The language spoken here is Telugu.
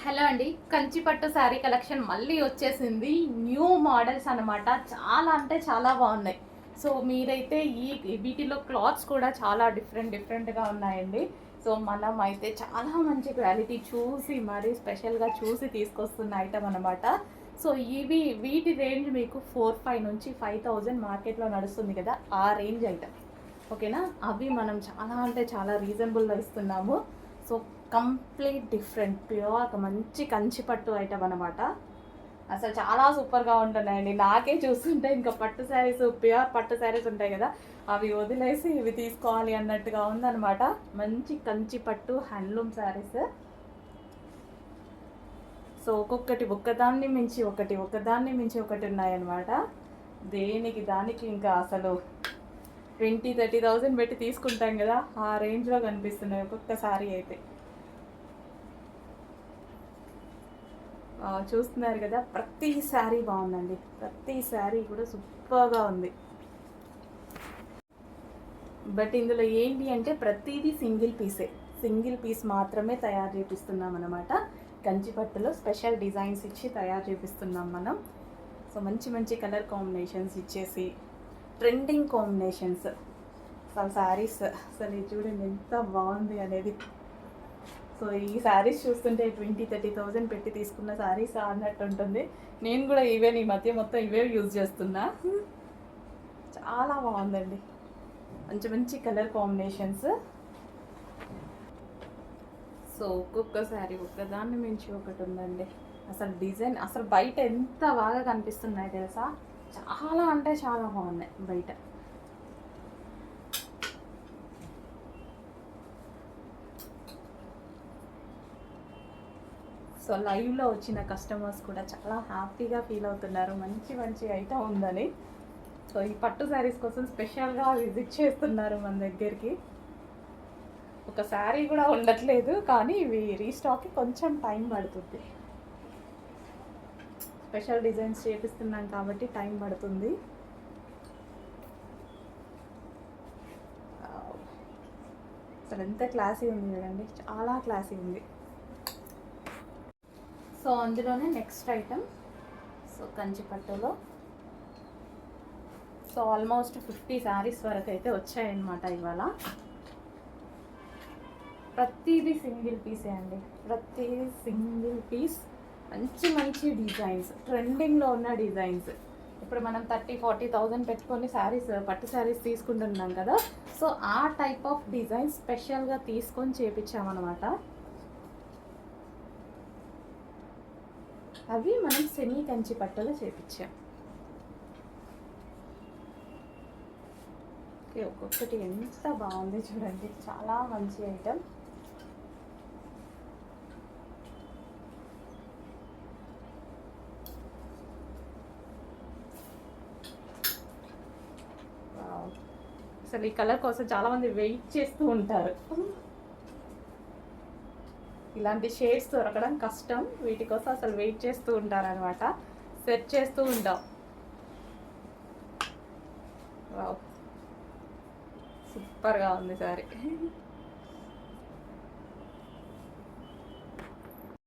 హలో అండి. కంచిపట్టు శారీ కలెక్షన్ మళ్ళీ వచ్చేసింది. న్యూ మోడల్స్ అన్నమాట. చాలా అంటే చాలా బాగున్నాయి. సో మీరైతే ఈ వీటిలో క్లాత్స్ కూడా చాలా డిఫరెంట్ డిఫరెంట్గా ఉన్నాయండి. సో మనం అయితే చాలా మంచి క్వాలిటీ చూసి మరీ స్పెషల్గా చూసి తీసుకొస్తున్న ఐటమ్ అనమాట సో ఇవి వీటి రేంజ్ మీకు ఫోర్ ఫైవ్ నుంచి ఫైవ్ థౌజండ్ మార్కెట్లో నడుస్తుంది కదా ఆ రేంజ్ ఐటమ్. ఓకేనా? అవి మనం చాలా అంటే చాలా రీజనబుల్లో ఇస్తున్నాము సో కంప్లీట్ డిఫరెంట్. ప్యూర్ ఒక మంచి కంచి పట్టు ఐటమ్ అనమాట అసలు చాలా సూపర్గా ఉంటున్నాయండి. నాకే చూస్తుంటే ఇంకా పట్టు శారీస్ ప్యూర్ పట్టు శారీస్ ఉంటాయి కదా అవి వదిలేసి ఇవి తీసుకోవాలి అన్నట్టుగా ఉందన్నమాట. మంచి కంచి పట్టు హ్యాండ్లూమ్ శారీస్. సో ఒక్కొక్కటి ఒక్కదాన్ని మించి ఒకటి ఒకదాన్ని మించి ఒకటి ఉన్నాయన్నమాట. దేనికి దానికి ఇంకా అసలు ట్వంటీ థర్టీ థౌజండ్ పెట్టి తీసుకుంటాం కదా ఆ రేంజ్లో కనిపిస్తున్నాయి ఒక్కొక్క శారీ అయితే. చూస్తున్నారు కదా ప్రతి శారీ బాగుందండి. ప్రతి శారీ కూడా సూపర్గా ఉంది. బట్ ఇందులో ఏంటి అంటే ప్రతిదీ సింగిల్ పీసే. సింగిల్ పీస్ మాత్రమే తయారు చేపిస్తున్నాం అనమాట కంచిపట్టులో స్పెషల్ డిజైన్స్ ఇచ్చి తయారు చేపిస్తున్నాం మనం. సో మంచి మంచి కలర్ కాంబినేషన్స్ ఇచ్చేసి ట్రెండింగ్ కాంబినేషన్స్. అసలు శారీస్ అసలు ఇది చూడండి ఎంత బాగుంది అనేది. సో ఈ శారీస్ చూస్తుంటే ట్వంటీ థర్టీ థౌజండ్ పెట్టి తీసుకున్న శారీస్ అన్నట్టు ఉంటుంది. నేను కూడా ఇవే ఈ మధ్య మొత్తం ఇవే యూజ్ చేస్తున్నా. చాలా బాగుందండి. మంచి మంచి కలర్ కాంబినేషన్స్ సో ఒక్కొక్క శారీ ఒక్కదాన్ని మించి ఒకటి ఉందండి. అసలు డిజైన్ అసలు బయట ఎంత బాగా కనిపిస్తున్నాయి తెలుసా? చాలా అంటే చాలా బాగున్నాయి బయట. సో లైవ్లో వచ్చిన కస్టమర్స్ కూడా చాలా హ్యాపీగా ఫీల్ అవుతున్నారు. మంచి మంచి ఐటమ్ ఉందని. సో ఈ పట్టు శారీస్ కోసం స్పెషల్గా విజిట్ చేస్తున్నారు మన దగ్గరికి. ఒక శారీ కూడా ఉండట్లేదు కానీ ఇవి రీస్టాక్కి కొంచెం టైం పడుతుంది. స్పెషల్ డిజైన్స్ చేపిస్తున్నాం కాబట్టి టైం పడుతుంది. అసలు ఎంత క్లాసీ ఉంది చూడండి. చాలా క్లాసీ ఉంది. సో అందులోనే నెక్స్ట్ ఐటమ్. సో కంచిపట్టులో సో ఆల్మోస్ట్ ఫిఫ్టీ శారీస్ వరకు అయితే వచ్చాయన్నమాట ఇవాళ. ప్రతిదీ సింగిల్ పీసే అండి. ప్రతిదీ సింగిల్ పీస్. మంచి మంచి డిజైన్స్. ట్రెండింగ్లో ఉన్న డిజైన్స్. ఇప్పుడు మనం థర్టీ ఫార్టీ థౌజండ్ పెట్టుకొని శారీస్ పట్టు శారీస్ తీసుకుంటున్నాం కదా. సో ఆ టైప్ ఆఫ్ డిజైన్ స్పెషల్గా తీసుకొని చేపించామన్నమాట. అవి మనం సెమీ కంచి పట్టులో చేపించాం. ఓకే ఒక్కొక్కటి ఎంత బాగుంది చూడండి. చాలా మంచి ఐటమ్. అసలు ఈ కలర్ కోసం చాలా మంది వెయిట్ చేస్తూ ఉంటారు. ఇలాంటి షేడ్స్ దొరకడం కష్టం. వీటి కోసం అసలు వెయిట్ చేస్తూ ఉంటారు అనమాట సెట్ చేస్తూ ఉంటాం. వావ్. సూపర్గా ఉంది సారీ.